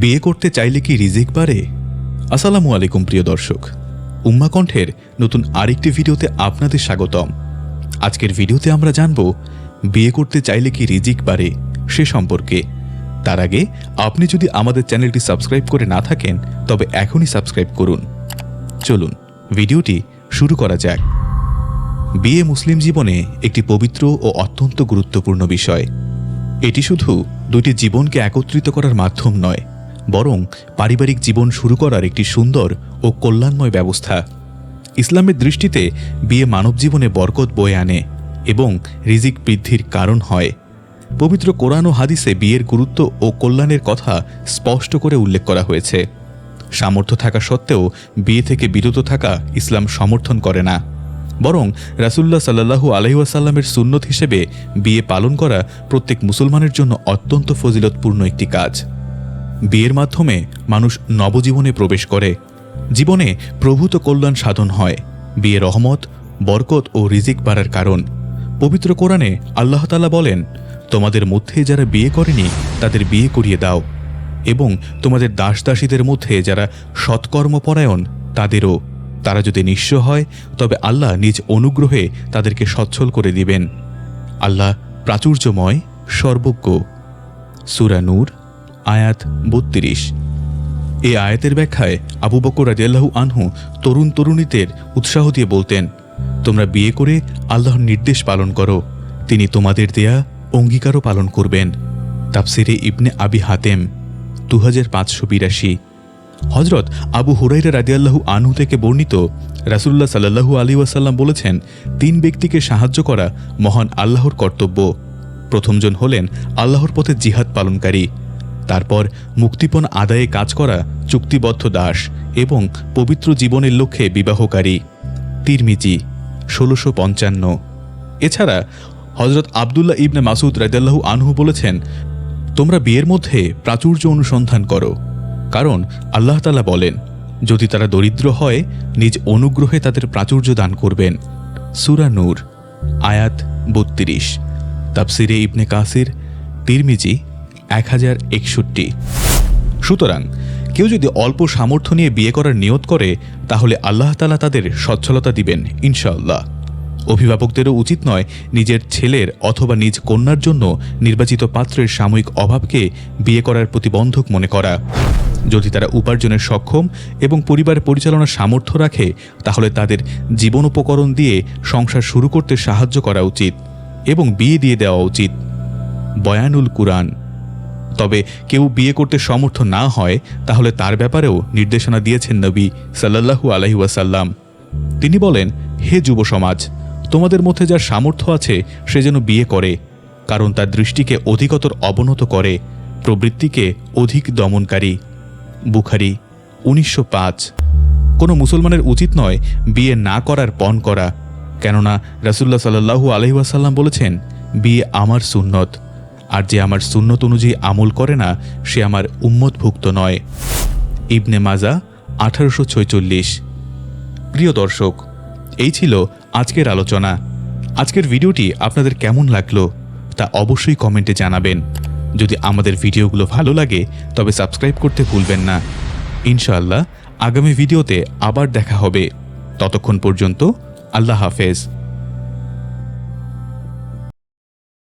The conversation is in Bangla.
বিয়ে করতে চাইলে কি রিজিক বাড়ে? আসসালামু আলাইকুম, প্রিয় দর্শক। উম্মা কণ্ঠের নতুন আরেকটি ভিডিওতে আপনাদের স্বাগতম। আজকের ভিডিওতে আমরা জানব, বিয়ে করতে চাইলে কি রিজিক বাড়ে সে সম্পর্কে। তার আগে, আপনি যদি আমাদের চ্যানেলটি সাবস্ক্রাইব করে না থাকেন, তবে এখনই সাবস্ক্রাইব করুন। চলুন, ভিডিওটি শুরু করা যাক। বিয়ে মুসলিম জীবনে একটি পবিত্র ও অত্যন্ত গুরুত্বপূর্ণ বিষয়। এটি শুধু দুইটি জীবনকে একত্রিত করার মাধ্যম নয় বরং পারিবারিক জীবন শুরু করার একটি সুন্দর ও কল্যাণময় ব্যবস্থা। ইসলামের দৃষ্টিতে বিয়ে মানব জীবনে বরকত বয়ে আনে এবং রিজিক বৃদ্ধির কারণ হয়। পবিত্র কোরআন ও হাদিসে বিয়ের গুরুত্ব ও কল্যাণের কথা স্পষ্ট করে উল্লেখ করা হয়েছে। সামর্থ্য থাকা সত্ত্বেও বিয়ে থেকে বিরত থাকা ইসলাম সমর্থন করে না। বরং রাসুল্লাহ সাল্লাহু আলহিউসাল্লামের সুন্নত হিসেবে বিয়ে পালন করা প্রত্যেক মুসলমানের জন্য অত্যন্ত ফজিলতপূর্ণ একটি কাজ। বিয়ের মাধ্যমে মানুষ নবজীবনে প্রবেশ করে। জীবনে প্রভূত কল্যাণ সাধন হয়। বিয়ে রহমত, বরকত ও রিজিক বাড়ার কারণ। পবিত্র কোরআনে আল্লাহতালা বলেন, তোমাদের মধ্যে যারা বিয়ে করেনি, তাদের বিয়ে করিয়ে দাও। এবং তোমাদের দাস দাসীদের মধ্যে যারা সৎকর্মপরায়ণ, তাদেরও। তারা যদি নিঃস্ব হয়, তবে আল্লাহ নিজ অনুগ্রহে তাদেরকে সচ্ছল করে দিবেন। আল্লাহ প্রাচুর্যময়, সর্বজ্ঞ। সুরা নূর আয়াত বত্রিশ। এ আয়াতের ব্যাখ্যায় আবু বকর রাজিয়াল্লাহু আনহু তরুণ তরুণীদের উৎসাহ দিয়ে বলতেন, তোমরা বিয়ে করে আল্লাহর নির্দেশ পালন করো। তিনি তোমাদের দেয়া অঙ্গীকারও পালন করবেন। তাফসিরে ইবনে আবি হাতেম দু হাজার পাঁচশো বিরাশি। হজরত আবু হুরাইরা রাদিয়াল্লাহু আনহু থেকে বর্ণিত রাসুল্লাহ সাল্লাহু আলী ওয়াসাল্লাম বলেছেন, তিন ব্যক্তিকে সাহায্য করা মহান আল্লাহর কর্তব্য। প্রথমজন হলেন আল্লাহর পথে জিহাদ পালনকারী। তারপর মুক্তিপণ আদায়ে কাজ করা চুক্তিবদ্ধ দাস এবং পবিত্র জীবনের লক্ষ্যে বিবাহকারী। তিরমিজি, ষোলোশো পঞ্চান্ন। এছাড়া হজরত আবদুল্লাহ ইবনে মাসুদ রাজাল্লাহু আনহু বলেছেন, তোমরা বিয়ের মধ্যে প্রাচুর্য অনুসন্ধান করো। কারণ আল্লাহ তালা বলেন, যদি তারা দরিদ্র হয়, নিজ অনুগ্রহে তাদের প্রাচুর্য দান করবেন। সুরা নূর, আয়াত বত্রিশ। তাপসিরে ইবনে কাসির, তিরমিজি এক হাজার একষট্টি। সুতরাং কেউ যদি অল্প সামর্থ্য নিয়ে বিয়ে করার নিয়ত করে, তাহলে আল্লাহ তালা তাদের সচ্ছলতা দিবেন, ইনশাআল্লাহ। অভিভাবকদেরও উচিত নয় নিজের ছেলের অথবা নিজ কন্যার জন্য নির্বাচিত পাত্রের সাময়িক অভাবকে বিয়ে করার প্রতিবন্ধক মনে করা। যদি তারা উপার্জনের সক্ষম এবং পরিবার পরিচালনার সামর্থ্য রাখে, তাহলে তাদের জীবন উপকরণ দিয়ে সংসার শুরু করতে সাহায্য করা উচিত এবং বিয়ে দিয়ে দেওয়া উচিত। বয়ানুল কুরআন। তবে কেউ বিয়ে করতে সমর্থ না হয়, তাহলে তার ব্যাপারেও নির্দেশনা দিয়েছেন নবী সাল্লাহু আলহি ওয়াসাল্লাম। তিনি বলেন, হে যুব সমাজ, তোমাদের মধ্যে যার সামর্থ্য আছে, সে যেন বিয়ে করে, কারণ তার দৃষ্টিকে অধিকতর অবনত করে, প্রবৃত্তিকে অধিক দমনকারী। বুখারি, উনিশশো পাঁচ। কোনো মুসলমানের উচিত নয় বিয়ে না করার পণ করা, কেননা রাসুল্লাহ সাল্লাহু আলহিউসাল্লাম বলেছেন, বিয়ে আমার সুন্নত। আর যে আমার সুন্নত অনুযায়ী আমল করে না, সে আমার উম্মতভুক্ত নয়। ইবনে মাজা, আঠারোশো ছয়চল্লিশ। প্রিয় দর্শক, এই ছিল আজকের আলোচনা। আজকের ভিডিওটি আপনাদের কেমন লাগল তা অবশ্যই কমেন্টে জানাবেন। যদি আমাদের ভিডিওগুলো ভালো লাগে, তবে সাবস্ক্রাইব করতে ভুলবেন না। ইনশাআল্লাহ, আগামী ভিডিওতে আবার দেখা হবে। ততক্ষণ পর্যন্ত, আল্লাহ হাফেজ।